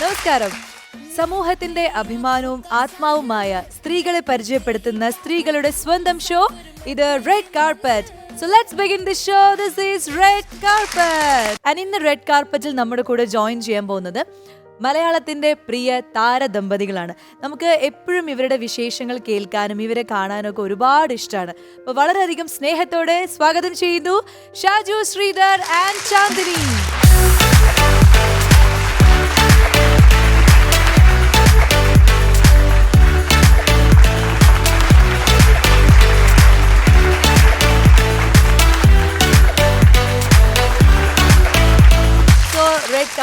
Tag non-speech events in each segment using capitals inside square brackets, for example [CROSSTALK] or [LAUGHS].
നമസ്കാരം. സമൂഹത്തിന്റെ അഭിമാനവും ആത്മാവുമായ സ്ത്രീകളെ പരിചയപ്പെടുത്തുന്ന സ്ത്രീകളുടെ സ്വന്തം ഷോ ഇത് red carpet so let's begin the show this is red carpet and ഇന്ന് റെഡ് കാർപ്പറ്റിൽ നമ്മുടെ കൂടെ ജോയിൻ ചെയ്യാൻ പോകുന്നത് മലയാളത്തിന്റെ പ്രിയ താരദമ്പതികളാണ്. നമുക്ക് എപ്പോഴും ഇവരുടെ വിശേഷങ്ങൾ കേൾക്കാനും ഇവരെ കാണാനും ഒക്കെ ഒരുപാട് ഇഷ്ടമാണ്. അപ്പോൾ വളരെയധികം സ്നേഹത്തോടെ സ്വാഗതം ചെയ്യുന്നു ഷാജു ശ്രീധർ ആൻഡ് ചാന്ദിനി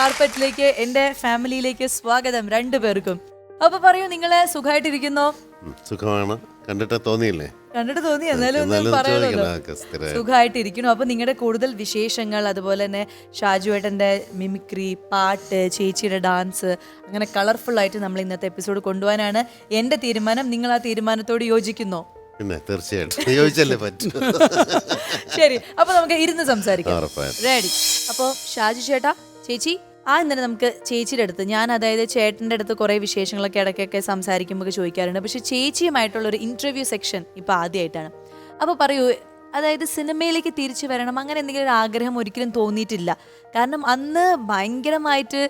കാർപ്പറ്റിലേക്ക് എന്റെ ഫാമിലിയിലേക്ക് സ്വാഗതം രണ്ടുപേർക്കും. അപ്പൊ പറയൂ നിങ്ങൾ സുഖമായിട്ടിരിക്കുന്നോ സുഖമാണ്. കണ്ടിട്ട് തോന്നിയില്ലേ? കണ്ടിട്ട് തോന്നി എന്നാലും ഒന്ന് സുഖമായിട്ടിരിക്കുന്നു അപ്പൊ നിങ്ങളുടെ കൂടുതൽ വിശേഷങ്ങൾ അതുപോലെ തന്നെ ഷാജു ഷാജുവേട്ടന്റെ മിമിക്രി പാട്ട് ചേച്ചിയുടെ ഡാൻസ് അങ്ങനെ കളർഫുൾ ആയിട്ട് നമ്മൾ ഇന്നത്തെ എപ്പിസോഡ് കൊണ്ടുപോകാനാണ് എന്റെ തീരുമാനം. നിങ്ങൾ ആ തീരുമാനത്തോട് യോജിക്കുന്നോ? പിന്നെ തീർച്ചയായിട്ടും. യോജിച്ചല്ലേ പറ്റൂ. ശരി അപ്പൊ നമുക്ക് ഇരുന്ന് സംസാരിക്കാം. റെഡി അപ്പോൾ ഷാജു ചേട്ടാ ചേച്ചി ആ ഇന്നലെ നമുക്ക് ചേച്ചിയുടെ അടുത്ത് ഞാൻ അതായത് ചേട്ടന്റെ അടുത്ത് കുറേ വിശേഷങ്ങളൊക്കെ ഇടയ്ക്കൊക്കെ സംസാരിക്കുമ്പോൾ ചോദിക്കാറുണ്ട്. പക്ഷേ ചേച്ചിയുമായിട്ടുള്ള ഒരു ഇന്റർവ്യൂ സെക്ഷൻ ഇപ്പൊ ആദ്യമായിട്ടാണ് അപ്പോൾ പറയൂ അതായത് സിനിമയിലേക്ക് തിരിച്ചു വരണം അങ്ങനെ എന്തെങ്കിലും ഒരു ആഗ്രഹം ഒരിക്കലും തോന്നിയിട്ടില്ല. കാരണം അന്ന് ഭയങ്കരമായിട്ട്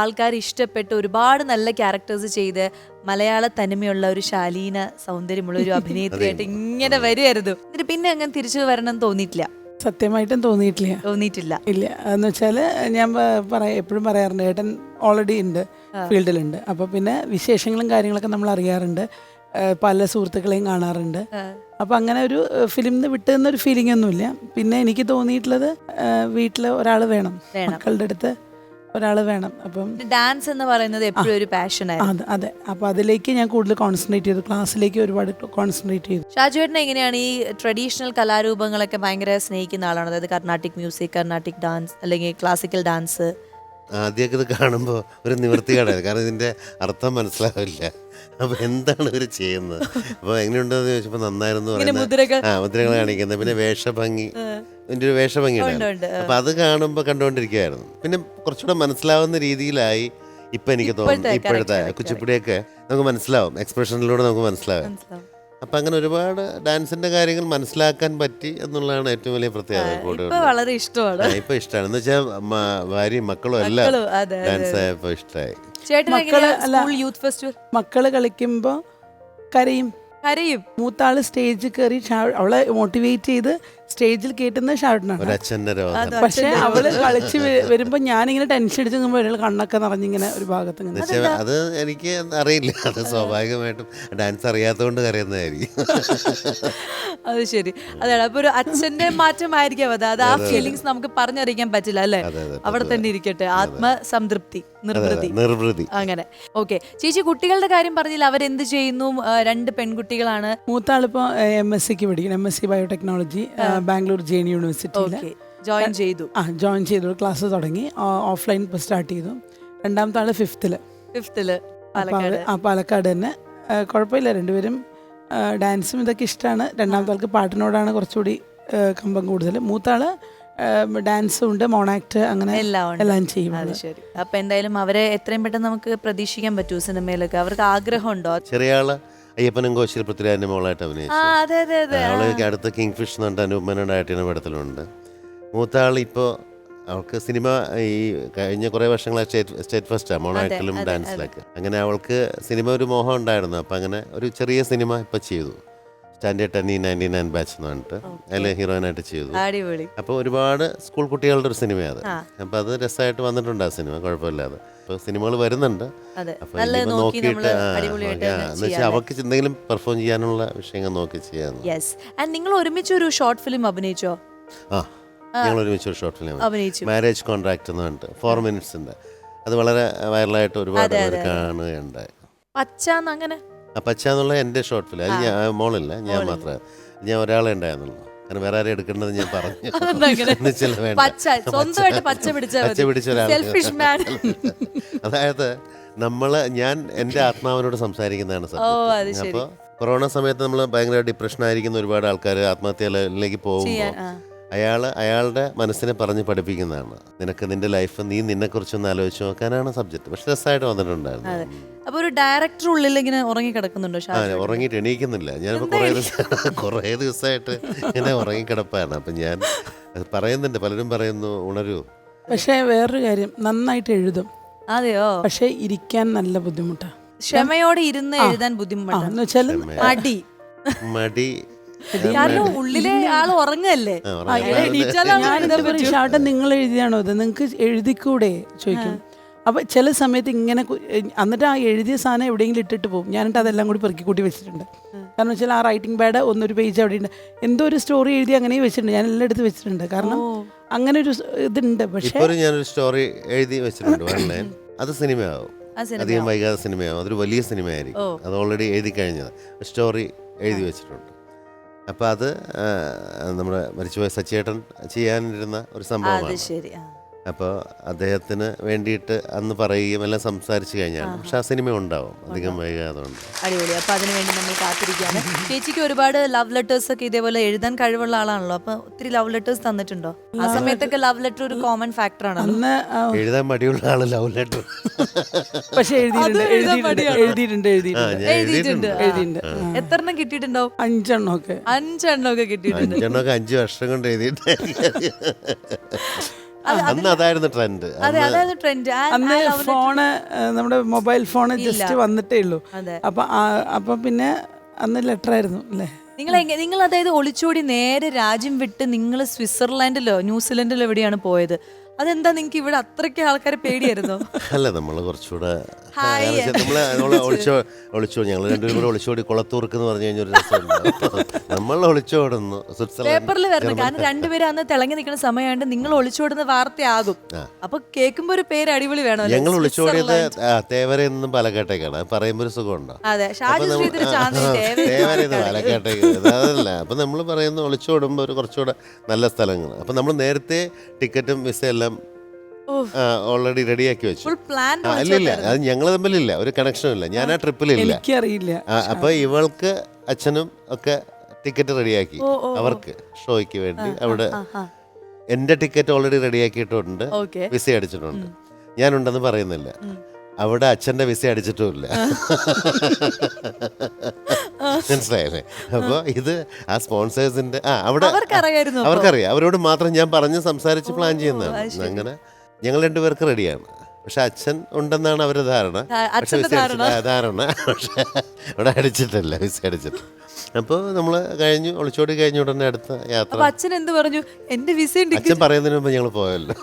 ആൾക്കാർ ഇഷ്ടപ്പെട്ട് ഒരുപാട് നല്ല ക്യാരക്ടേഴ്സ് ചെയ്ത് മലയാള തനിമയുള്ള ഒരു ശാലീന സൗന്ദര്യമുള്ള ഒരു [LAUGHS] അഭിനേത്രിയായിട്ട് ഇങ്ങനെ വരുമായിരുന്നു എന്നിട്ട് പിന്നെ അങ്ങനെ തിരിച്ചു വരണം എന്ന് തോന്നിയിട്ടില്ല. സത്യമായിട്ടും തോന്നിയിട്ടില്ല. തോന്നിയിട്ടില്ല. ഇല്ല. എന്ന് വെച്ചാൽ ഞാൻ പറയാ എപ്പോഴും പറയാറുണ്ട് ഏട്ടൻ ഓൾറെഡി ഉണ്ട് ഫീൽഡിലുണ്ട്. അപ്പോൾ പിന്നെ വിശേഷങ്ങളും കാര്യങ്ങളൊക്കെ നമ്മൾ അറിയാറുണ്ട്. പല സുഹൃത്തുക്കളെയും കാണാറുണ്ട്. അപ്പം അങ്ങനെ ഒരു ഫിലിം വിട്ടുന്ന ഒരു ഫീലിംഗ് ഒന്നുമില്ല. പിന്നെ എനിക്ക് തോന്നിയിട്ടുള്ളത് വീട്ടിൽ ഒരാൾ വേണം. മക്കളുടെ അടുത്ത് ഒരാൾ വേണം. അപ്പം ഡാൻസ് എന്ന് പറയുന്നത് എപ്പോഴും ഒരു പാഷൻ അതെ അതെ. അപ്പോൾ അതിലേക്ക് ഞാൻ കൂടുതൽ കോൺസെൻട്രേറ്റ് ചെയ്തു. ക്ലാസ്സിലേക്ക് ഒരുപാട് കോൺസെൻട്രേറ്റ് ചെയ്തു. ഷാജുവേട്ടൻ എങ്ങനെയാണ് ഈ ട്രഡീഷണൽ കലാരൂപങ്ങളൊക്കെ ഭയങ്കര സ്നേഹിക്കുന്ന ആളാണ്? അതായത് കർണാട്ടിക് മ്യൂസിക് കർണാട്ടിക് ഡാൻസ് അല്ലെങ്കിൽ ക്ലാസിക്കൽ ഡാൻസ് ആദ്യമൊക്കെ ഇത് കാണുമ്പോൾ ഒരു നിവൃത്തികേടാണ് കാരണം ഇതിന്റെ അർത്ഥം മനസ്സിലാവില്ല. അപ്പോൾ എന്താണ് ഇവർ ചെയ്യുന്നത്? അപ്പോൾ എങ്ങനെയുണ്ടെന്ന് ചോദിച്ചപ്പോൾ നന്നായിരുന്നു പറയുന്നത്. ആ മുദ്രകൾ കാണിക്കുന്നത്. പിന്നെ വേഷഭംഗി. ഇതിന്റെ ഒരു വേഷഭംഗി ഉണ്ട്, ഉണ്ട്. അപ്പൊ അത് കാണുമ്പോൾ കണ്ടുകൊണ്ടിരിക്കുകയായിരുന്നു പിന്നെ കുറച്ചുകൂടെ മനസ്സിലാവുന്ന രീതിയിലായി ഇപ്പൊ എനിക്ക് തോന്നുന്നു ഇപ്പോഴത്തെ ഇപ്പോഴത്തെ correct, കുച്ചിപ്പുടിയൊക്കെ നമുക്ക് മനസ്സിലാവും എക്സ്പ്രഷനിലൂടെ നമുക്ക് മനസ്സിലാവും. മനസ്സിലാവും. അപ്പൊ അങ്ങനെ ഒരുപാട് ഡാൻസിന്റെ കാര്യങ്ങൾ മനസ്സിലാക്കാൻ പറ്റി എന്നുള്ളതാണ് ഏറ്റവും വലിയ പ്രത്യേകത കൂടെ ഇപ്പൊ വളരെ ഇഷ്ടമാണ്. ഇപ്പൊ ഇഷ്ടമാണ്. എന്ന് വെച്ചാൽ ഭാര്യയും മക്കളും എല്ലാം മക്കളും, അതെ, അതെ, ഡാൻസ് ആയപ്പോ ഇഷ്ടമായി. ചേട്ടൻ മക്കൾ അല്ല. സ്കൂൾ യൂത്ത് ഫെസ്റ്റിവൽ മക്കൾ കളിക്കുമ്പോൾ കരയും. കരയും. മൂത്താൾ സ്റ്റേജിൽ കയറി അവളെ മോട്ടിവേറ്റ് ചെയ്ത് സ്റ്റേജിൽ കേട്ടുന്ന ഷാട്ടിനാണ് പക്ഷെ അവൾ കളിച്ച് വരുമ്പോ ഞാനിങ്ങനെ ടെൻഷൻ അടിച്ച് നിൽക്കുമ്പോൾ ഒരാൾ കണ്ണൊക്കെ നിറഞ്ഞിങ്ങനെ ഒരു ഭാഗത്ത് അത് എനിക്ക് അറിയില്ല. അത് സ്വാഭാവികമായിട്ടും ഡാൻസ് അറിയാത്തതുകൊണ്ട് കരയുന്നതായിരിക്കും. അത് ശരി. അതാണ്. അപ്പൊ ഒരു അച്ഛന്റെ മാറ്റമായിരിക്കും അത്. അത് ആ ഫീലിങ്സ് നമുക്ക് പറഞ്ഞറിയിക്കാൻ പറ്റില്ല അല്ലേ? അവിടെ തന്നെ ഇരിക്കട്ടെ. ആത്മസംതൃപ്തി നിർവൃതി. നിർവൃതി. അങ്ങനെ. ഓക്കെ. ചേച്ചി കുട്ടികളുടെ കാര്യം പറഞ്ഞില്ല. അവരെന്ത് ചെയ്യുന്നു? രണ്ട് പെൺകുട്ടികളാണ്. മൂത്താളിപ്പോ എം എസ് സിക്ക് പഠിക്കണം M S C biotechnology Bangalore J N യൂണിവേഴ്സിറ്റിയിൽ. ജോയിൻ ചെയ്തു. ആ ജോയിൻ ചെയ്തു. ക്ലാസ് തുടങ്ങി. ഓഫ്ലൈൻ ഇപ്പോൾ സ്റ്റാർട്ട് ചെയ്തു. രണ്ടാമത്തെ ആൾ ഫിഫ്ത്തിൽ ഫിഫ്ത്തിൽ ആ പാലക്കാട് തന്നെ. കുഴപ്പമില്ല. രണ്ടുപേരും ഡാൻസും ഇതൊക്കെ ഇഷ്ടമാണ് രണ്ടാമത്തെ ആൾക്ക് പാട്ടിനോടാണ് കുറച്ചുകൂടി കമ്പം കൂടുതൽ. മൂത്താൾ ആൾ ഡാൻസും ഉണ്ട് മോണാക്ട് അങ്ങനെ എല്ലാം എല്ലാം ചെയ്യും ശരി. അപ്പൊ എന്തായാലും അവരെ എത്രയും പെട്ടെന്ന് നമുക്ക് പ്രതീക്ഷിക്കാൻ പറ്റൂ സിനിമയിലൊക്കെ. അവർക്ക് ആഗ്രഹമുണ്ടോ? ചെറിയ ആൾ അയ്യപ്പനും കോശിയിൽ പൃഥ്വിരാജിന്റെ മോളായിട്ട് അഭിനയിച്ചു അതെ അതെ അതെ. അവൾ അടുത്ത കിങ് ഫിഷ് എന്ന് പറഞ്ഞിട്ട് അനുപമനായിട്ടിന് പടത്തിലുണ്ട്. മൂത്താൾ ഇപ്പോൾ അവൾക്ക് സിനിമ ഈ കഴിഞ്ഞ കുറേ വർഷങ്ങളായി സ്റ്റേറ്റ് സ്റ്റേറ്റ് ഫസ്റ്റാണ് മോണായിട്ടിലും ഡാൻസിലൊക്കെ. അങ്ങനെ അവൾക്ക് സിനിമ ഒരു മോഹം ഉണ്ടായിരുന്നു. അപ്പം അങ്ങനെ ഒരു ചെറിയ സിനിമ ഇപ്പം ചെയ്തു. Standard ten ninety nine batch എന്ന് പറഞ്ഞിട്ട്. അതിൽ ഹീറോയിനായിട്ട് ചെയ്തു. അപ്പോൾ ഒരുപാട് സ്കൂൾ കുട്ടികളുടെ ഒരു സിനിമയാണ് അത്. അപ്പോൾ അത് രസമായിട്ട് വന്നിട്ടുണ്ട് ആ സിനിമ കുഴപ്പമില്ലാതെ. അപ്പോൾ സിനിമകൾ വരുന്നുണ്ട്. നമ്മൾ നോക്കിയിട്ട് ആ, അടിപൊളിയായിട്ട് ആ, എന്ന് വെച്ചാൽ ചെയ്യാം അവർക്ക് എന്തെങ്കിലും പെർഫോം ചെയ്യാനുള്ള വിഷയങ്ങൾ നോക്കി ആൻഡ് നിങ്ങൾ ഒരുമിച്ച് ഒരു ഷോർട്ട് ഫിലിം അഭിനയിച്ചോ? ആ ഞങ്ങൾ ഒരുമിച്ച് ഒരു ഷോർട്ട് ഫിലിം മാരേജ് കോൺട്രാക്ട് എന്ന് പറഞ്ഞിട്ട് ഫോർ മിനിറ്റ്സിന്റെ അത് വളരെ വൈറലായിട്ട് ഒരുപാട് പേര് കാണുകയുണ്ടായി. പച്ച എന്നുള്ള എന്റെ ഷോർട്ട് ഫിലിം അത് ഞാൻ മോളില്ല. ഞാൻ മാത്രമേ ഞാൻ ഒരാളെ ഉണ്ടായിരുന്നുള്ളൂ. കാരണം വേറെ ആരും എടുക്കേണ്ടത് ഞാൻ പറഞ്ഞു. പച്ച പിടിച്ച ഒരാൾ അതായത് നമ്മൾ ഞാൻ എന്റെ ആത്മാവിനോട് സംസാരിക്കുന്നതാണ് അത് അപ്പോൾ കൊറോണ സമയത്ത് നമ്മൾ ഭയങ്കര ഡിപ്രഷൻ ആയിരിക്കുന്ന ഒരുപാട് ആൾക്കാർ ആത്മഹത്യയിലേക്ക് പോകുമ്പോൾ അയാൾ അയാളുടെ മനസ്സിനെ പറഞ്ഞ് പഠിപ്പിക്കുന്നതാണ്. നിനക്ക് നിന്റെ ലൈഫ് നീ നിന്നെക്കുറിച്ചൊന്ന് ആലോചിച്ച് നോക്കാനാണ് സബ്ജക്ട് പക്ഷെ രസമായിട്ട് വന്നിട്ടുണ്ടായിരുന്നു. അപ്പൊ ഒരു ഡയറക്ടർ ഉള്ളിൽ ഇങ്ങനെ ഉറങ്ങി കിടക്കുന്നുണ്ടോ ആ ഉറങ്ങിയിട്ട് എണീക്കുന്നില്ല. ഞാനിപ്പോൾ കുറേ ദിവസം [LAUGHS] കുറേ ദിവസമായിട്ട് ഇങ്ങനെ ഉറങ്ങിക്കിടപ്പാണ്. അപ്പം ഞാൻ പറയുന്നുണ്ട്. പലരും പറയുന്നു ഉണരൂ. പക്ഷേ വേറൊരു കാര്യം നന്നായിട്ട് എഴുതും. അതെയോ? പക്ഷേ ഇരിക്കാൻ നല്ല ബുദ്ധിമുട്ടാണ് ക്ഷമയോടെ ഇരുന്ന് എഴുതാൻ ബുദ്ധിമുട്ടാണ് മടി. മടി. കാരണം ഉള്ളിലെ ആൾ ഉറങ്ങല്ലേ. ഷാട്ടൻ നിങ്ങൾ എഴുതിയാണോ ഇത്? നിങ്ങൾക്ക് എഴുതിക്കൂടെ? ചോദിക്കും. അപ്പൊ ചില സമയത്ത് ഇങ്ങനെ എന്നിട്ട് ആ എഴുതിയ സാധനം എവിടെയെങ്കിലും ഇട്ടിട്ട് പോകും. ഞാനിട്ട് അതെല്ലാം കൂടി പെറുക്കി കൂട്ടി വെച്ചിട്ടുണ്ട്. കാരണം വെച്ചാൽ ആ റൈറ്റിംഗ് പാഡ് ഒന്നൊരു പേജ് അവിടെ ഉണ്ട്. എന്തോ ഒരു സ്റ്റോറി എഴുതി അങ്ങനെ വെച്ചിട്ടുണ്ട്. ഞാൻ എല്ലാം എടുത്ത് വെച്ചിട്ടുണ്ട്. കാരണം അങ്ങനെ ഒരു ഇതുണ്ട്. പക്ഷേ ഞാൻ ഒരു ഞാനൊരു സ്റ്റോറി എഴുതി വെച്ചിട്ടുണ്ട്. [COUGHS] അത് സിനിമയാവും. അധികം വൈകാതെ സിനിമയാവും. അതൊരു വലിയ സിനിമയായിരിക്കും. അത് ഓൾറെഡി എഴുതി കഴിഞ്ഞത് സ്റ്റോറി എഴുതി വെച്ചിട്ടുണ്ട്. അപ്പോൾ അത് നമ്മുടെ മരിച്ചുപോയ സച്ചേട്ടൻ ചെയ്യാനിരുന്ന ഒരു സംഭവമാണ് ശരി. അപ്പോൾ അദ്ദേഹത്തിന് വേണ്ടിയിട്ട് അന്ന് പറയുകയും എല്ലാം സംസാരിച്ചു കഴിഞ്ഞാണ്. പക്ഷെ ആ സിനിമ ഉണ്ടാവും. അധികം വൈകാതെ ഉണ്ട് അടിപൊളി. അപ്പൊ അതിനുവേണ്ടി നമ്മൾ കാത്തിരിക്കുകയാണ്. [LAUGHS] ചേച്ചിക്ക് ഒരുപാട് ലവ് ലെറ്റേഴ്സ് ഒക്കെ ഇതേപോലെ എഴുതാൻ കഴിവുള്ള ആളാണല്ലോ. അപ്പൊ ഒത്തിരി ലവ് ലെറ്റേഴ്സ് തന്നിട്ടുണ്ടോ? ആ സമയത്തൊക്കെ ലവ് ലെറ്റർ ഒരു കോമൺ ഫാക്ടർ ആണല്ലോ. അന്ന് എഴുതാൻ മടിയുള്ള ആൾ ലവ് ലെറ്റർ പക്ഷെ എഴുതിയിട്ടുണ്ട് എഴുതാൻ എഴുതിയിട്ടുണ്ട് എഴുതിയിട്ടുണ്ട് എഴുതിയിട്ടുണ്ട്. എഴുതിയിട്ടുണ്ട്. എഴുതിയിട്ടുണ്ട്. എഴുതിയിട്ടുണ്ട്. എത്രണ്ണം കിട്ടിയിട്ടുണ്ടാവും? അഞ്ചെണ്ണം ഒക്കെ അഞ്ചെണ്ണം ഒക്കെ കിട്ടിയിട്ടുണ്ട്. അഞ്ചെണ്ണമൊക്കെ അഞ്ച് വർഷം കൊണ്ട് എഴുതിയിട്ട് [LAUGHS] അന്ന് അതായിരുന്നു ട്രെൻഡ് അതെ ട്രെൻഡ് അന്ന് ഫോണ് നമ്മുടെ മൊബൈൽ ഫോൺ ജസ്റ്റ് വന്നിട്ടേ ഉള്ളൂ. അപ്പൊ അപ്പൊ പിന്നെ അന്ന് ലെറ്റർ ആയിരുന്നു അല്ലേ? നിങ്ങൾ നിങ്ങൾ അതായത് ഒളിച്ചോടി നേരെ രാജ്യം വിട്ട് നിങ്ങൾ സ്വിറ്റ്സർലാൻഡിലോ ന്യൂസിലൻഡിലോ എവിടെയാണ് പോയത്? അതെന്താ നിങ്ങൾക്ക് ഇവിടെ അത്രയ്ക്ക് ആൾക്കാരെ പേടിയായിരുന്നു? [LAUGHS] അല്ല നമ്മൾ കുറച്ചുകൂടെ. നമ്മളെ നമ്മളെ ഒളിച്ചോ ഒളിച്ചോ ഞങ്ങൾ രണ്ടുപേരും കൂടെ ഒളിച്ചോടി കുളത്തൂർക്ക് എന്ന് പറഞ്ഞു കഴിഞ്ഞാൽ ഒരു രസമുണ്ട്. നമ്മൾ ഒളിച്ചോടുന്നു. പേപ്പറിൽ വരണം കാരണം രണ്ടുപേരും അന്ന് തിളങ്ങി നിൽക്കുന്ന സമയമായിട്ട് നിങ്ങൾ ഒളിച്ചോടുന്ന വാർത്തയാകും. അപ്പൊ കേൾക്കുമ്പോ ഒരു പേര് അടിപൊളി വേണം ഞങ്ങൾ ഒളിച്ചോടിയത് തേവര എന്നും പാലക്കാട്ടേക്കാണ്. അത് പറയുമ്പോൾ ഒരു സുഖമുണ്ടോ? തേവര തേവരെന്ന് പാലക്കാട്ടേക്ക് അതല്ല. അപ്പൊ നമ്മൾ പറയുന്ന ഒളിച്ചോടുമ്പോൾ ഒരു കുറച്ചുകൂടെ നല്ല സ്ഥലങ്ങൾ അപ്പൊ നമ്മൾ നേരത്തെ ടിക്കറ്റും വിസ എല്ലാം. ഓൾറെഡി റെഡിയാക്കി വെച്ചു. ഫുൾ പ്ലാൻ ആ, ഇല്ല ഇല്ല അത് ഞങ്ങൾ തമ്മിലില്ല. ഒരു കണക്ഷനും ഇല്ല. ഞാൻ ആ ട്രിപ്പിലില്ല എനിക്കറിയില്ല. അപ്പൊ ഇവൾക്ക് അച്ഛനും ഒക്കെ ടിക്കറ്റ് റെഡിയാക്കി അവർക്ക് ഷോയ്ക്ക് വേണ്ടി അവിടെ എന്റെ ടിക്കറ്റ് ഓൾറെഡി റെഡിയാക്കിയിട്ടുണ്ട് ആക്കിയിട്ടുണ്ട് വിസ അടിച്ചിട്ടുണ്ട്. ഞാനുണ്ടെന്ന് പറയുന്നില്ല. അവിടെ അച്ഛന്റെ വിസ അടിച്ചിട്ടുമില്ല. മനസ്സിലായല്ലേ? അപ്പോൾ ഇത് ആ സ്പോൺസേഴ്സിന്റെ ആ അവിടെ അവർക്കറിയാം. അവരോട് മാത്രം ഞാൻ പറഞ്ഞ് സംസാരിച്ച് പ്ലാൻ ചെയ്യുന്നതാണ്. അങ്ങനെ ഞങ്ങൾ രണ്ടുപേർക്ക് റെഡിയാണ്. പക്ഷെ അച്ഛൻ ഉണ്ടെന്നാണ് അവരുടെ ധാരണ. പക്ഷെ ധാരണ. പക്ഷെ അവിടെ അടിച്ചിട്ടല്ല വിസ അടിച്ചിട്ട് അപ്പോൾ നമ്മൾ കഴിഞ്ഞു ഒളിച്ചോടി കഴിഞ്ഞ ഉടനെ അടുത്ത യാത്ര. അച്ഛൻ എന്ത് പറഞ്ഞു? എന്റെ വിസ അച്ഛൻ പറയുന്നതിന് മുമ്പ് ഞങ്ങൾ പോയല്ലോ.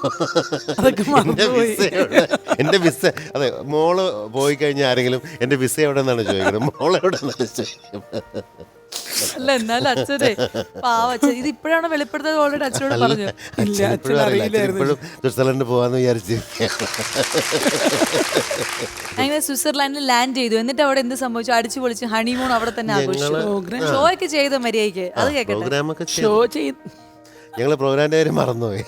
എന്റെ വിസ അതെ മോൾ പോയി കഴിഞ്ഞാൽ ആരെങ്കിലും എന്റെ വിസ എവിടെ നിന്നാണ് ചോദിക്കുന്നത്? മോൾ എവിടെ നിന്നാണ് ചോദിക്കുന്നത്? അല്ല എന്നാലും അച്ഛനെ പാവ അച്ഛൻ. ഇത് ഇപ്പോഴാണ് വെളിപ്പെടുത്തത് ഓൾറെഡി അച്ഛനോട് പറഞ്ഞു. ഇല്ല, അച്ഛൻ അറിയില്ലായിരുന്നു. ഇപ്പോഴും സ്വിറ്റ്സർലൻഡ് പോവാന്ന് വിചാരിച്ച്. അങ്ങനെ സ്വിറ്റ്സർലാൻഡിൽ ലാൻഡ് ചെയ്തു. എന്നിട്ട് അവിടെ എന്ത് സംഭവിച്ചു? അടിച്ചു പൊളിച്ച് ഹണിമൂൺ അവിടെ തന്നെ ആഘോഷിച്ചു. പ്രോഗ്രാം ഷോ ഒക്കെ ചെയ്ത മര്യാദയ്ക്ക്? അത് കേക്കട്ടെ. പ്രോഗ്രാമൊക്കെ ഷോ ചെയ്ത് ഞങ്ങൾ പ്രോഗ്രാമിന്റെ കാര്യം മറന്നുപോയി.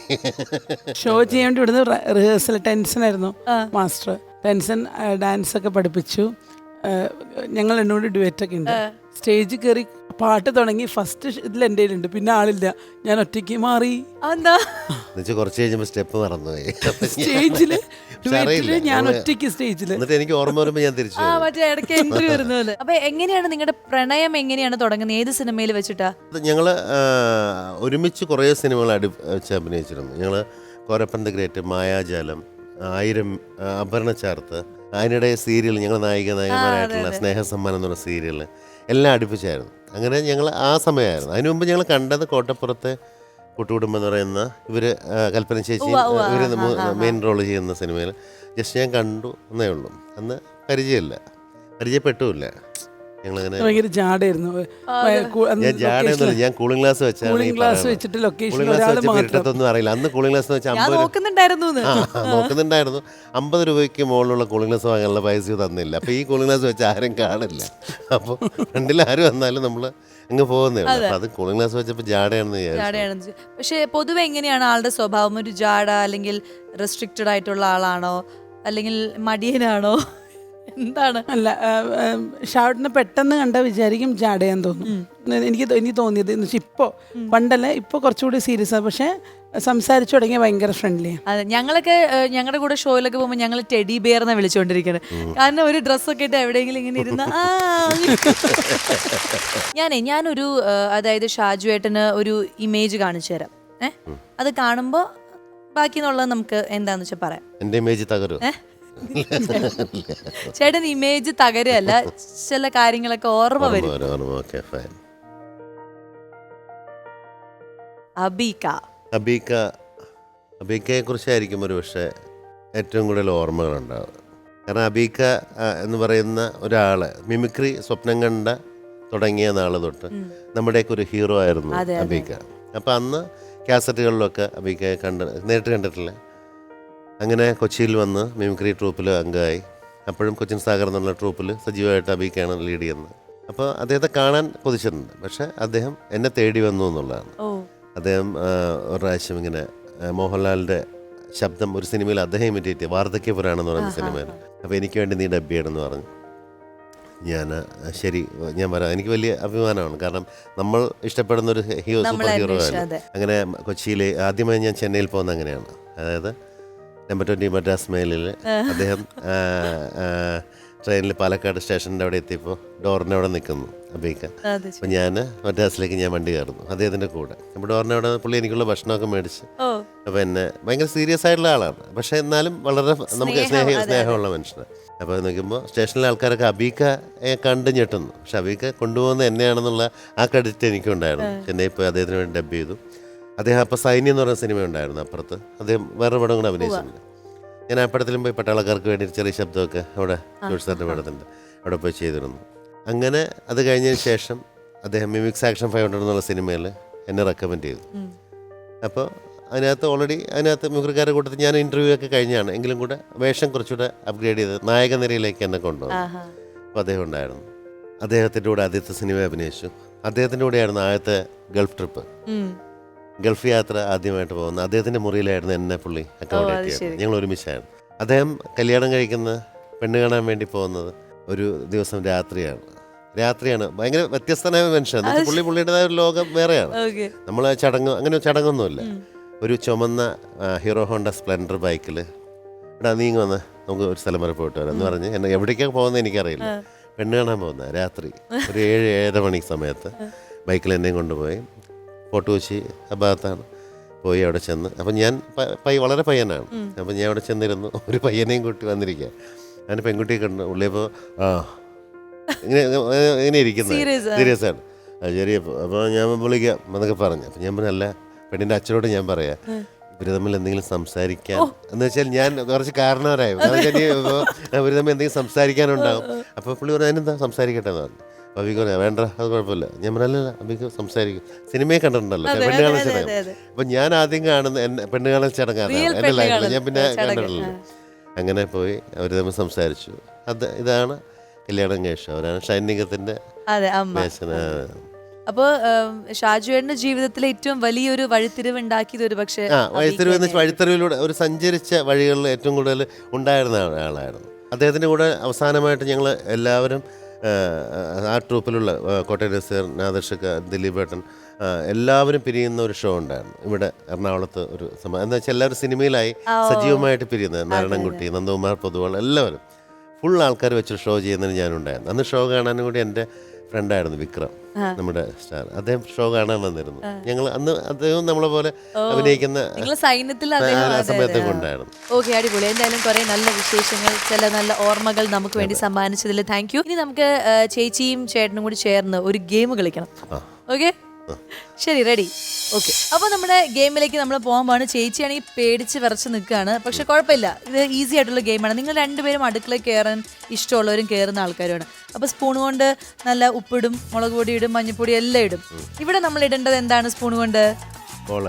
ഷോ ചെയ്യാൻ വേണ്ടി ഇവിടുന്ന് റിഹേഴ്സൽ ടെൻഷൻ ആയിരുന്നു. മാസ്റ്റർ ടെൻഷൻ ഡാൻസ് ഒക്കെ പഠിപ്പിച്ചു. ആ, ഞങ്ങൾ എന്നോട് ഡുവറ്റ് ഒക്കെ ഉണ്ട്. സ്റ്റേജിൽ കയറി പാട്ട് തുടങ്ങി ഫസ്റ്റ് ഇതിൽ എന്റെ ഉണ്ട് പിന്നെ ആളില്ല. ഞാൻ ഒറ്റയ്ക്ക് മാറി. എന്താ എന്നുവെച്ചാൽ കുറച്ച് കഴിഞ്ഞപ്പോൾ സ്റ്റെപ്പ് മറന്നുപോയി അപ്പൊ ഞാൻ- സ്റ്റേജിൽ പക്ഷെ അറിയില്ല. ഞാൻ ഒറ്റയ്ക്ക് സ്റ്റേജിൽ. എന്നിട്ട് എനിക്ക് ഓർമ്മ വരുമ്പോൾ ഞാൻ തിരിച്ചു ആ വരും. മറ്റേ ഇടയ്ക്ക് എൻട്രി വരുന്ന പോലെ അപ്പൊ എങ്ങനെയാണ് നിങ്ങളുടെ പ്രണയം എങ്ങനെയാണ് തുടങ്ങുന്നത്? ഏത് സിനിമയിൽ വെച്ചിട്ടാ? അത് ഞങ്ങൾ ഒരുമിച്ച് കുറേ സിനിമകൾ അടി വെച്ച് അഭിനയിച്ചിരുന്നു. ഞങ്ങൾ കോരപ്പൻ ദ ഗ്രേറ്റ് മായാജാലം ആയിരം ആ, അപർണ ചാർത്ത് അതിനിടെ സീരിയൽ ഞങ്ങൾ നായിക നായകന്മാരായിട്ടുള്ള സ്നേഹസമ്മാനം എന്നുള്ള സീരിയൽ. സീരിയൽ എല്ലാം അടുപ്പിച്ചായിരുന്നു. അങ്ങനെ ഞങ്ങൾ ആ സമയമായിരുന്നു. അതിനു മുമ്പ് ഞങ്ങൾ കണ്ടത് കോട്ടപ്പുറത്തെ കൂട്ടുകുടുംബം എന്ന് പറയുന്ന ഇവർ കൽപ്പന ചേച്ചി ഇവർ. മെയിൻ റോൾ ചെയ്യുന്ന സിനിമയിൽ ജസ്റ്റ് ഞാൻ കണ്ടു എന്നേ ഉള്ളൂ. അന്ന് പരിചയമില്ല. പരിചയപ്പെട്ടുമില്ല. ഭയങ്കര ജാടായിരുന്നു ഞാൻ കൂളിംഗ് ഗ്ലാസ് വെച്ചാണ് കൂളിംഗ് ഗ്ലാസ് വെച്ചിട്ട് ലൊക്കേഷൻ ഒരാൾ മാത്രം. അറിയില്ല. അന്ന് കൂളിംഗ് ഗ്ലാസ് വെച്ചാൽ അമ്പത് നോക്കുന്നുണ്ടായിരുന്നു അമ്പത് രൂപയ്ക്ക് മുകളിലുള്ള കൂളിംഗ് ഗ്ലാസ് വാങ്ങാനുള്ള പൈസ തന്നില്ല. അപ്പോൾ ഈ കൂളിംഗ് ഗ്ലാസ് വെച്ച് ആരും കാണില്ല. അപ്പോൾ ഫ്രണ്ടിൽ ആര് വന്നാലും നമ്മൾ അങ്ങ് പോകുന്നേ ഉള്ളൂ. അപ്പോൾ അത് കൂളിംഗ് ഗ്ലാസ് വെച്ചപ്പോൾ ജാടയാണെന്ന് പക്ഷേ പൊതുവെ എങ്ങനെയാണ് ആളുടെ സ്വഭാവം? ഒരു ജാട അല്ലെങ്കിൽ റെസ്ട്രിക്റ്റഡ് ആയിട്ടുള്ള ആളാണോ? അല്ലെങ്കിൽ മടിയനാണോ? എന്താണ്? അല്ല ഷാർട്ടിനെ പെട്ടെന്ന് കണ്ട വിചാരിക്കും ചാടയാൻ തോന്നും. എനിക്ക് എനിക്ക് തോന്നിയത് എന്ന് വെച്ചാൽ ഇപ്പോൾ പണ്ടല്ല ഇപ്പോൾ കുറച്ചുകൂടി സീരിയസ് ആണ് പക്ഷേ സംസാരിച്ചു തുടങ്ങിയ ഭയങ്കര ഫ്രണ്ട്ലിയാണ് അതെ ഞങ്ങളൊക്കെ ഞങ്ങളുടെ കൂടെ ഷോയിലൊക്കെ പോകുമ്പോൾ ഞങ്ങൾ ടെഡി ബിയർ എന്നാണ് വിളിച്ചുകൊണ്ടിരിക്കുന്നത് കാരണം ഒരു ഡ്രസ്സൊക്കെ ഇട്ട് എവിടെയെങ്കിലും ഇങ്ങനെ ഇരുന്ന് ആ. [LAUGHS] ഞാനേ ഞാനൊരു അതായത് ഷാജു ഏട്ടന് ഒരു ഇമേജ് കാണിച്ചു തരാം. ഏഹ് അത് കാണുമ്പോൾ ബാക്കി എന്നുള്ളത് നമുക്ക് എന്താന്ന് വെച്ചാൽ പറയാം. എന്റെ ഇമേജ് തകരും? [LAUGHS] ചേട്ടൻ ഇമേജ് തകരല്ല ചില കാര്യങ്ങളൊക്കെ ഓർമ്മ വരും. അബീക്ക. അബീക്ക അബീക്കയെ കുറിച്ചായിരിക്കും ഒരു പക്ഷേ ഏറ്റവും കൂടുതൽ ഓർമ്മകളുണ്ടാവുക. കാരണം അബീക്ക എന്ന് പറയുന്ന ഒരാൾ മിമിക്രി സ്വപ്നം കണ്ട തുടങ്ങിയ നാൾ തൊട്ട് നമ്മുടെയൊക്കെ ഒരു ഹീറോ ആയിരുന്നു. അബീക്ക. അപ്പം അന്ന് കാസറ്റുകളിലൊക്കെ അബീക്കയെ കണ്ട് നേരിട്ട് കണ്ടിട്ടില്ല. അങ്ങനെ കൊച്ചിയിൽ വന്ന് മിമിക്രി ട്രൂപ്പിൽ അംഗമായി. അപ്പോഴും കൊച്ചിൻ സാഗർ എന്നുള്ള ട്രൂപ്പിൽ സജീവമായിട്ട് അഭിക്കാണ് ലീഡ് ചെയ്യുന്നത്. അപ്പോൾ അദ്ദേഹത്തെ കാണാൻ കൊതിച്ചിട്ടുണ്ട്. പക്ഷേ അദ്ദേഹം എന്നെ തേടി വന്നു എന്നുള്ളതാണ്. അദ്ദേഹം ഒരു പ്രാവശ്യം ഇങ്ങനെ മോഹൻലാലിന്റെ ശബ്ദം ഒരു സിനിമയിൽ അദ്ദേഹം ഇമിറ്റേറ്റ് ചെയ്തു. വാർദ്ധക്യപുരാണം എന്ന് പറയുന്ന സിനിമയിൽ. അപ്പോൾ എനിക്ക് വേണ്ടി നീ ഡബ് ചെയ്യണമെന്ന് പറഞ്ഞു. ഞാൻ ശരി ഞാൻ പറയാം. എനിക്ക് വലിയ അഭിമാനമാണ്. കാരണം നമ്മൾ ഇഷ്ടപ്പെടുന്ന ഒരു ഹീറോ സൂപ്പർ ഹീറോ ആണ്. അങ്ങനെ കൊച്ചിയിൽ ആദ്യമായി ഞാൻ ചെന്നൈയിൽ പോകുന്ന അങ്ങനെയാണ്. അതായത് നമ്പർ ട്വന്റി മദ്രാസ് മേലിൽ അദ്ദേഹം ട്രെയിനിൽ പാലക്കാട് സ്റ്റേഷന്റെ അവിടെ എത്തിയപ്പോൾ ഡോറിന്റെ അവിടെ നിൽക്കുന്നു അബീക്ക. അപ്പം ഞാൻ മദ്രാസിലേക്ക് ഞാൻ വണ്ടി കയറുന്നു അദ്ദേഹത്തിന്റെ കൂടെ. അപ്പോൾ ഡോറിന്റെ അവിടെ പുള്ളി എനിക്കുള്ള ഭക്ഷണമൊക്കെ മേടിച്ച്. അപ്പം എന്നെ ഭയങ്കര സീരിയസ് ആയിട്ടുള്ള ആളാണ്. പക്ഷേ എന്നാലും വളരെ നമുക്ക് സ്നേഹം, സ്നേഹ സ്നേഹമുള്ള മനുഷ്യനാണ്. അപ്പോൾ നിൽക്കുമ്പോൾ സ്റ്റേഷനിലെ ആൾക്കാരൊക്കെ അബീക്കയെ കണ്ട് ഞെട്ടുന്നു. പക്ഷെ അബീക്ക കൊണ്ടുപോകുന്നത് എന്നെയാണെന്നുള്ള ആ ക്രെഡിറ്റ് എനിക്കുണ്ടായിരുന്നു. ചെന്നൈ ഇപ്പോൾ അദ്ദേഹത്തിന് വേണ്ടി ഡബ് ചെയ്തു. അദ്ദേഹം അപ്പോൾ സൈന്യം എന്ന് പറയുന്ന സിനിമ ഉണ്ടായിരുന്നു അപ്പുറത്ത്. അദ്ദേഹം വേറെ പടം കൂടെ അഭിനയിച്ചിട്ടുണ്ട്. ഞാൻ ആ പടത്തിലും പോയി പട്ടാളക്കാർക്ക് വേണ്ടി ചെറിയ ശബ്ദമൊക്കെ അവിടെ ജോഷ് സാറിന്റെ പടത്തിന്റെ അവിടെ പോയി ചെയ്തിരുന്നു. അങ്ങനെ അത് കഴിഞ്ഞതിന് ശേഷം അദ്ദേഹം മിമിക്സ് ആക്ഷൻ ഫൈവ് ഹൺഡ്രഡ് എന്നുള്ള സിനിമയിൽ എന്നെ റെക്കമെൻഡ് ചെയ്തു. അപ്പോൾ അതിനകത്ത് ഓൾറെഡി അതിനകത്ത് മുഖർക്കാരുടെ കൂട്ടത്തിൽ ഞാൻ ഇന്റർവ്യൂ ഒക്കെ കഴിഞ്ഞാണ്. എങ്കിലും കൂടെ വേഷം കുറച്ചുകൂടെ അപ്ഗ്രേഡ് ചെയ്ത് നായക നിരയിലേക്ക് എന്നെ കൊണ്ടുവന്നു. അപ്പോൾ അദ്ദേഹം ഉണ്ടായിരുന്നു. അദ്ദേഹത്തിന്റെ കൂടെ ആദ്യത്തെ സിനിമ അഭിനയിച്ചു. അദ്ദേഹത്തിന്റെ കൂടെയായിരുന്നു ആദ്യത്തെ ഗൾഫ് ട്രിപ്പ്. ഗൾഫ് യാത്ര ആദ്യമായിട്ട് പോകുന്നത് അദ്ദേഹത്തിന്റെ മുറിയിലായിരുന്നു എന്നെ പുള്ളി അക്കോമഡേറ്റ് ചെയ്യുന്നത് ഞങ്ങൾ ഒരുമിച്ചായിരുന്നു. അദ്ദേഹം കല്യാണം കഴിക്കുന്ന പെണ്ണ് കാണാൻ വേണ്ടി പോകുന്നത് ഒരു ദിവസം രാത്രിയാണ്. രാത്രിയാണ്. ഭയങ്കര വ്യത്യസ്തനായ മനുഷ്യനാണ് പുള്ളി പുള്ളിയുടേതായ ഒരു ലോകം വേറെയാണ്. നമ്മൾ ചടങ്ങ് അങ്ങനെ ചടങ്ങൊന്നുമില്ല. ഒരു ചുമന്ന ഹീറോ ഹോണ്ട സ്പ്ലെൻഡർ ബൈക്കിൽ എടാ നീങ്ങി വന്ന് നമുക്ക് ഒരു സ്ഥലം വരെ പോയിട്ട് വരാം. എന്ന് പറഞ്ഞ് എന്നെ എവിടേക്കാണ് പോകുന്നത് എനിക്കറിയില്ല. പെണ്ണ് കാണാൻ പോകുന്ന രാത്രി ഒരു ഏഴ് ഏഴര മണി സമയത്ത് ബൈക്കിൽ എന്നെയും കൊണ്ടുപോയി. ഫോർട്ട് കൊച്ചി ആ ഭാഗത്താണ് പോയി അവിടെ ചെന്ന്. അപ്പം ഞാൻ പയ്യ വളരെ പയ്യനാണ്. അപ്പം ഞാൻ അവിടെ ചെന്നിരുന്നു. ഒരു പയ്യനെയും കൂട്ടി വന്നിരിക്കുക. ഞാൻ പെൺകുട്ടിയെ കണ്ടു ഉള്ളിയപ്പോൾ ആ ഇങ്ങനെ ഇങ്ങനെ ഇരിക്കുന്നത്. സീരിയസ് ആണ്. അത് ശരി അപ്പോൾ ഞാൻ വിളിക്കാം എന്നൊക്കെ പറഞ്ഞു. അപ്പം ഞാൻ പറഞ്ഞു അല്ല പെണ്ണിന്റെ അച്ഛനോട് ഞാൻ പറയാം. ഇവർ തമ്മിൽ എന്തെങ്കിലും സംസാരിക്കാൻ എന്ന് വെച്ചാൽ ഞാൻ കുറച്ച് കാരണവരായി. കാരണം ഇവർ തമ്മിൽ എന്തെങ്കിലും സംസാരിക്കാനുണ്ടാവും. അപ്പോൾ പുള്ളി പറഞ്ഞു അതിനെന്താ സംസാരിക്കട്ടെ എന്ന് പറഞ്ഞു. അപ്പോൾ അബിക്ക് വേണ്ട അത് കുഴപ്പമില്ല. ഞാൻ പറഞ്ഞല്ല അബിക്ക് സംസാരിക്കും. സിനിമയെ കണ്ടിട്ടുണ്ടല്ലോ അതെ, പെണ്ണ് അതെ, കാണൽ ചടങ്ങ്. അപ്പം ഞാൻ ആദ്യം കാണുന്ന എന്നെ പെണ്ണ് കാണൽ ചടങ്ങാണ് എന്റെ ലൈഫിൽ ഞാൻ പിന്നെ. കണ്ടിട്ടില്ല. അങ്ങനെ പോയി അവർ തമ്മിൽ സംസാരിച്ചു. അത് ഇതാണ് കല്യാണം കഴിച്ചു അവരാണ് ഷൈനികത്തിന്റെ അതെ അമ്മ. മേശന അപ്പോ ഷാജുവേട്ടന്റെ ജീവിതത്തിലെ ഏറ്റവും വലിയൊരു വഴിത്തിരിവ് ഉണ്ടാക്കിയത് ഒരു പക്ഷേ ആ വഴിത്തിരിവിലൂടെ എന്ന് ഒരു സഞ്ചരിച്ച വഴികളിൽ ഏറ്റവും കൂടുതൽ ഉണ്ടായിരുന്ന ആളായിരുന്നു. അദ്ദേഹത്തിന്റെ കൂടെ അവസാനമായിട്ട് ഞങ്ങൾ എല്ലാവരും ആ, ട്രൂപ്പിലുള്ള കോട്ടയം നസീർ നാദർഷക ദിലീപ് ഏട്ടൻ എല്ലാവരും പിരിയുന്ന ഒരു ഷോ ഉണ്ടായിരുന്നു. ഇവിടെ എറണാകുളത്ത് ഒരു സംഭവം. എന്താ വെച്ചാൽ എല്ലാവരും സിനിമയിലായി സജീവമായിട്ട് പിരിയുന്നത്. നാരായണൻകുട്ടി നന്ദകുമാർ പൊതുവാൾ എല്ലാവരും. ഫുൾ ആൾക്കാർ വെച്ച് ഷോ ചെയ്യുന്നതിന് ഞാനുണ്ടായിരുന്നു. അന്ന് ഷോ കാണാനും കൂടി എന്റെ ഫ്രണ്ടായിരുന്നു വിക്രം നമ്മുടെ സ്റ്റാർ. അദ്ദേഹം ഷോ കാണാൻ വന്നിരുന്നു. ഞങ്ങൾ അന്ന് അദ്ദേഹം നമ്മളെ പോലെ അഭിനയിക്കുന്ന സൈന്യത്തിൽ സമയത്തൊക്കെ ഉണ്ടായിരുന്നു ഓക്കെ അടിപൊളി. എന്തായാലും കുറെ നല്ല വിശേഷങ്ങൾ ചില നല്ല ഓർമ്മകൾ നമുക്ക് വേണ്ടി സമ്മാനിച്ചതിൽ താങ്ക് യു. ഇനി നമുക്ക് ചേച്ചിയും ചേട്ടനും കൂടി ചേർന്ന് ഒരു ഗെയിം കളിക്കണം. ഓക്കെ? ശരി റെഡി ഓക്കെ അപ്പോൾ നമ്മുടെ ഗെയിമിലേക്ക് നമ്മൾ പോകാൻ പോവാണ്. ചേച്ചിയാണെങ്കിൽ പേടിച്ച് വിറച്ച് നിൽക്കുകയാണ് പക്ഷെ കുഴപ്പമില്ല ഇത് ഈസി ആയിട്ടുള്ള ഗെയിമാണ് നിങ്ങൾ രണ്ടുപേരും അടുക്കള കയറാൻ ഇഷ്ടമുള്ളവരും കയറുന്ന ആൾക്കാരുമാണ്. അപ്പോൾ സ്പൂൺ കൊണ്ട് നല്ല ഉപ്പിടും മുളക് പൊടി ഇടും മഞ്ഞൾപ്പൊടി എല്ലാം ഇടും. ഇവിടെ നമ്മൾ ഇടേണ്ടത് എന്താണ് സ്പൂൺ കൊണ്ട്? ബോൾ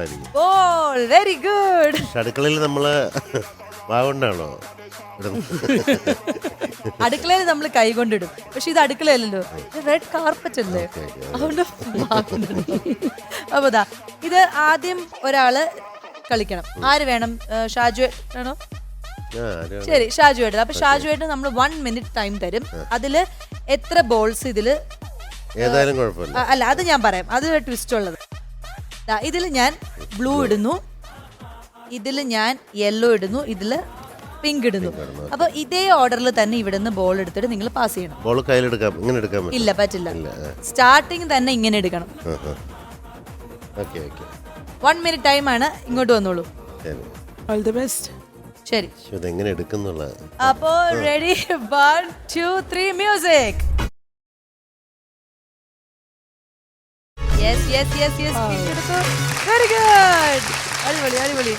വെരി ഗുഡ് അടുക്കളയിൽ നമ്മൾ വാഗൊണ്ടാണോ? അടുക്കളയിൽ നമ്മൾ കൈ കൊണ്ടിടും. പക്ഷെ ഇത് അടുക്കളയല്ലല്ലോ. റെഡ് കാർപ്പറ്റ് അല്ലേ? അതുകൊണ്ട്. അപ്പൊ ഇത് ആദ്യം ഒരാൾ കളിക്കണം. ആര് വേണം? ഷാജു ആണോ ശരി ഷാജു ഏട്ടൻ. അപ്പൊ ഷാജു ഏട്ടൻ നമ്മൾ വൺ മിനിറ്റ് ടൈം തരും. അതിൽ എത്ര ബോൾസ് ഇതിൽ ഏതായാലും അല്ല അത് ഞാൻ പറയാം. അത് ട്വിസ്റ്റ് ഉള്ളത്. ഇതിൽ ഞാൻ ബ്ലൂ ഇടുന്നു. ഇതിൽ ഞാൻ യെല്ലോ ഇടുന്നു ഇതിൽ പിങ്ക് ഇടുന്നു. അപ്പൊ ഇതേ ഓർഡറിൽ തന്നെ ഇവിടുന്ന് ബോൾ എടുത്തിട്ട് നിങ്ങൾ പാസ് ചെയ്യണം. ബോൾ കയ്യിലെടുക്കാം ഇങ്ങനെ എടുക്കാൻ പറ്റും. ഇല്ല പറ്റില്ല. സ്റ്റാർട്ടിങ് തന്നെ ഇങ്ങനെ എടുക്കണം. Okay okay one minute time ആണ് ഇങ്ങോട്ട് വന്നോളൂ. ശരി. ഓൾ ദി ബെസ്റ്റ് ശരി. ഇതെങ്ങനെ എടുക്കുന്നുള്ള അപ്പോ ready one two three music yes yes yes yes very good അടിപൊളി അടിപൊളി.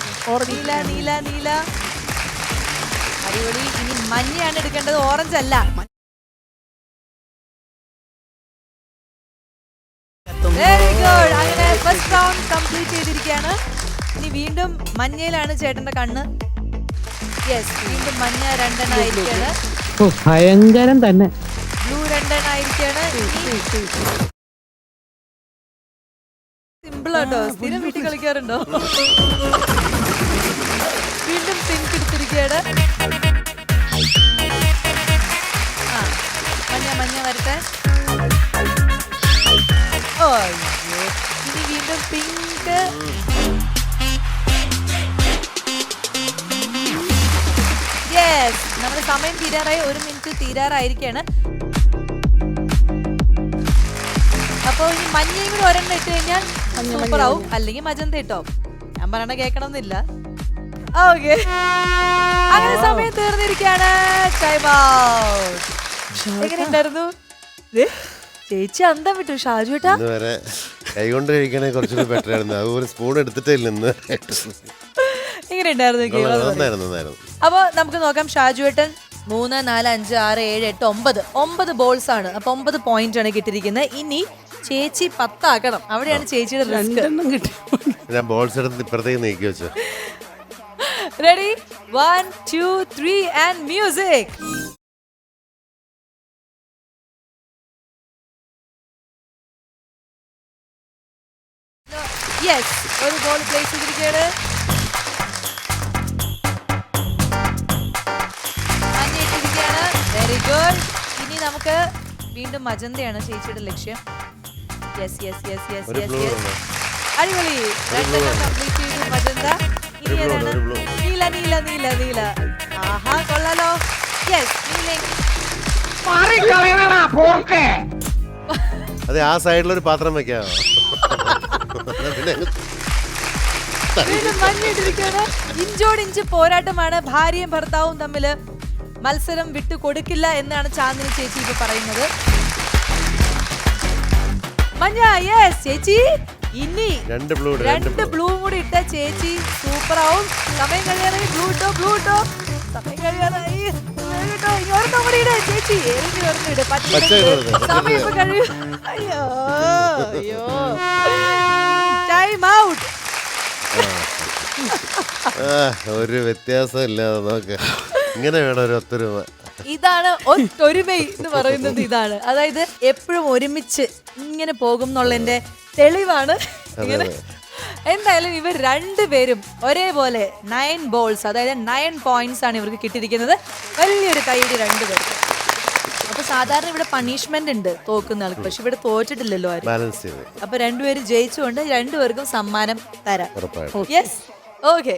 നീല നീല നീല. അടിപൊളി. ഇനി മഞ്ഞയാണ് എടുക്കേണ്ടത്. ഓറഞ്ച് അല്ല. വെരി ഗുഡ് അങ്ങനെ ഫസ്റ്റ് റൗണ്ട് കംപ്ലീറ്റ് ചെയ്തിരിക്കുകയാണ്. ഇനി വീണ്ടും മഞ്ഞയിലാണ് ചേട്ടന്റെ കണ്ണ്. യെസ് വീണ്ടും മഞ്ഞ രണ്ടെണ്ണായിരിക്കാണ് ഭയങ്കരം തന്നെ. ബ്ലൂ രണ്ടെണ്ണം ആട്ടോ സ്ഥിരം വീട്ടിൽ കളിക്കാറുണ്ടോ? വീണ്ടും പിങ്ക് എടുത്തിരിക്കുകയാണ് മഞ്ഞ മഞ്ഞ വരട്ടെ. ഓ. ഇനി വീണ്ടും പിങ്ക് യെസ് നമ്മുടെ സമയം തീരാറായി. ഒരു മിനിറ്റ് തീരാറായിരിക്കാണ് അപ്പൊ ഇനി മഞ്ഞയും കൂടി ഒരെണ്ണം ഇട്ട് കഴിഞ്ഞാൽ സൂപ്പർ ആവും. അല്ലെങ്കിൽ മജന്ത ഇട്ടോ. ഞാൻ പറയണ കേൾക്കണമെന്നില്ല. ഓക്കെ അങ്ങനെ സമയം തീർന്നിരിക്കുകയാണ് ടൈം ഔട്ട് എങ്ങനെ ഉണ്ടായിരുന്നു ദേ, ചേച്ചി അന്തം വിട്ടു. ഷാജു ഏട്ടാ. ഇന്ന് കൈകൊണ്ട് കഴിക്കണേ കുറച്ചുകൂടി ബെറ്റർ ആയിരുന്നു. അതുപോലെ സ്പൂൺ എടുത്തിട്ടേ ഇല്ല ഇന്ന്. എങ്ങനെ ഉണ്ടായിരുന്നു game? അത് പറയൂ. നന്നായിരുന്നു. നന്നായിരുന്നു അപ്പൊ നമുക്ക് നോക്കാം ഷാജു ഏട്ടൻ മൂന്ന് നാല് അഞ്ച് ആറ് ഏഴ് എട്ട് ഒമ്പത്. ഒമ്പത് ബോൾസ് ആണ്. അപ്പൊ ഒമ്പത് പോയിന്റ് ആണ് കിട്ടിയിരിക്കുന്നത്. ഇനി ചേച്ചി പത്താക്കണം അവിടെയാണ് ചേച്ചിയുടെ റിസ്ക് ഞാൻ ബോൾസ് എടുത്ത് ഇപ്പുറത്തേക്ക് നീക്കി വെച്ചു. Ready one two three and music yes ഒരു ബോൾ പ്ലേസ് ചെയ്തിരിക്കുകയാണ്. വെരി ഗുഡ് ഇനി നമുക്ക് വീണ്ടും മജന്തയാണ് ചേച്ചിയുടെ ലക്ഷ്യം. Yes yes yes yes yes yes. അടിപൊളി. രണ്ടെണ്ണം കംപ്ലീറ്റ് ചെയ്തു മജന്ത. ഇനി ഏതാണ് ഒരു. നീല നീല നീല നീല. ആഹാ കൊള്ളാലോ. യെസ് നീല അതെ ആ സൈഡിലൊരു പാത്രം വെക്കാമോ മഞ്ഞിട്ടിരിക്കുകയാണ്. ഇഞ്ചോട് ഇഞ്ച് പോരാട്ടമാണ്. ഭാര്യയും ഭർത്താവും തമ്മിൽ മത്സരം വിട്ടു കൊടുക്കില്ല എന്നാണ് ചാന്ദിനി ചേച്ചി ഇപ്പൊ പറയുന്നത്. മഞ്ഞ യെസ് ചേച്ചി. ഇനി രണ്ട് ബ്ലൂ രണ്ട് ബ്ലൂ കൂടി ഇട്ട ചേച്ചി സൂപ്പർ ആവും സമയം കഴിയാറായി ബ്ലൂ ഇട്ടോ ബ്ലൂ ഇട്ടോ. സമയം കഴിയാറായി. വേഗം ഇനി ഒരെണ്ണം കൂടി ഇട് ചേച്ചി. ഏതെങ്കിലും ഒരെണ്ണം ഇട് പച്ച പറ്റില്ലെങ്കിൽ ഇടരുത്, പച്ച സമയം ഇപ്പൊ കഴിയും. അയ്യോ അയ്യോ. ടൈം ഔട്ട് ഒരു വ്യത്യാസം ഇല്ലാതെ നോക്ക്. ഇങ്ങനെ വേണം ഒരു ഒത്തൊരുമ ഇതാണ് ഒറ്റൊരുമൈ എന്ന് പറയുന്നത് ഇതാണ്. അതായത് എപ്പോഴും ഒരുമിച്ച് ഇങ്ങനെ പോകും എന്നുള്ളതിന്റെ തെളിവാണ്. ഇങ്ങനെ എന്തായാലും ഇവർ രണ്ടുപേരും ഒരേപോലെ നയൻ ബോൾസ് അതായത് നയൻ പോയിന്റ്സ് ആണ് ഇവർക്ക് കിട്ടിയിരിക്കുന്നത്. വലിയൊരു കൈയടി രണ്ടുപേർക്ക് അപ്പൊ സാധാരണ ഇവിടെ പണിഷ്മെന്റ് ഉണ്ട് തോക്കുന്ന ആൾക്ക് പക്ഷെ ഇവിടെ തോറ്റിട്ടില്ലല്ലോ ആരും. അപ്പൊ രണ്ടുപേരും ജയിച്ചുകൊണ്ട് രണ്ടുപേർക്കും സമ്മാനം തരാം. Yes okay